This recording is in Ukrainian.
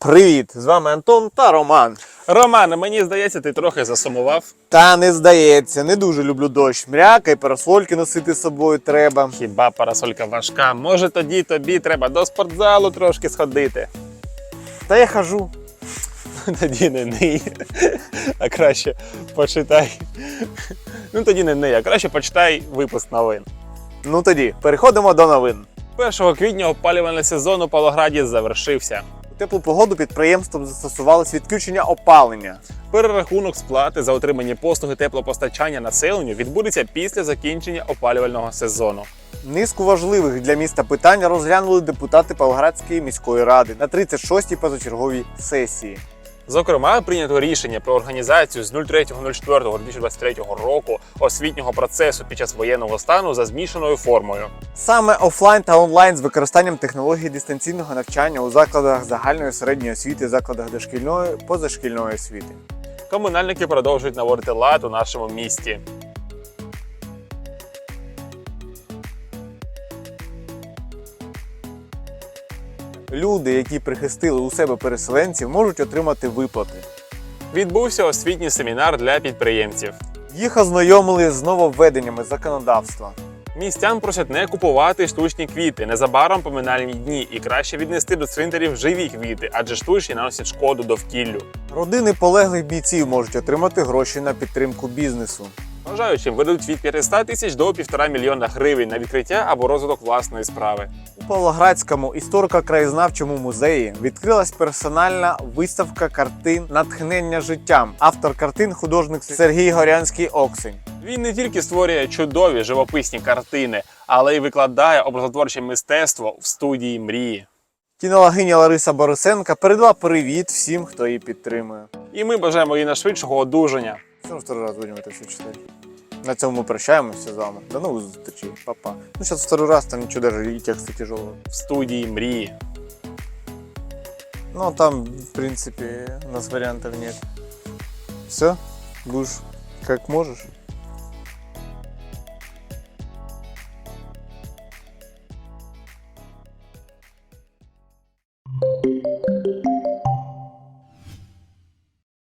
Привіт! З вами Антон та Роман. Роман, мені здається, ти трохи засумував. Та не здається, не дуже люблю дощ. Мряка і парасольки носити з собою треба. Хіба парасолька важка? Може тоді тобі треба до спортзалу трошки сходити. Та я хожу. Тоді не ний. А краще почитай. Ну тоді не ний, а краще почитай випуск новин. Ну тоді, переходимо до новин. 1 квітня опалювальний сезон у Павлограді завершився. Теплу погоду підприємством застосувалось відключення опалення. Перерахунок сплати за отримані послуги теплопостачання населенню відбудеться після закінчення опалювального сезону. Низку важливих для міста питань розглянули депутати Павлоградської міської ради на 36-й позачерговій сесії. Зокрема, прийнято рішення про організацію з 03.04.2023 року освітнього процесу під час воєнного стану за змішаною формою. Саме офлайн та онлайн з використанням технологій дистанційного навчання у закладах загальної середньої освіти, закладах дошкільної позашкільної освіти. Комунальники продовжують наводити лад у нашому місті. Люди, які прихистили у себе переселенців, можуть отримати виплати. Відбувся освітній семінар для підприємців. Їх ознайомили з нововведеннями законодавства. Містян просять не купувати штучні квіти незабаром поминальні дні і краще віднести до цвинтарів живі квіти, адже штучні наносять шкоду довкіллю. Родини полеглих бійців можуть отримати гроші на підтримку бізнесу. Бажаючим видадуть від 500 тисяч до 1,5 мільйона гривень на відкриття або розвиток власної справи. Павлоградському історико-краєзнавчому музеї відкрилась персональна виставка картин натхнення життям. Автор картин художник Сергій Горянський Оксень. Він не тільки створює чудові живописні картини, але й викладає образотворче мистецтво в студії мрії. Кінологиня Лариса Борисенка передала привіт всім, хто її підтримує. І ми бажаємо їй найшвидшого одужання. Все, в второй раз будемо це все читати. На цьому ми прощаємося з вами. До нових зустрічей, Па-па. Ну, зараз второй раз там нічого даже і тексти тяжелого. в студії мрії. Ну, там, в принципе, у нас вариантов нет. Все, будешь как можешь.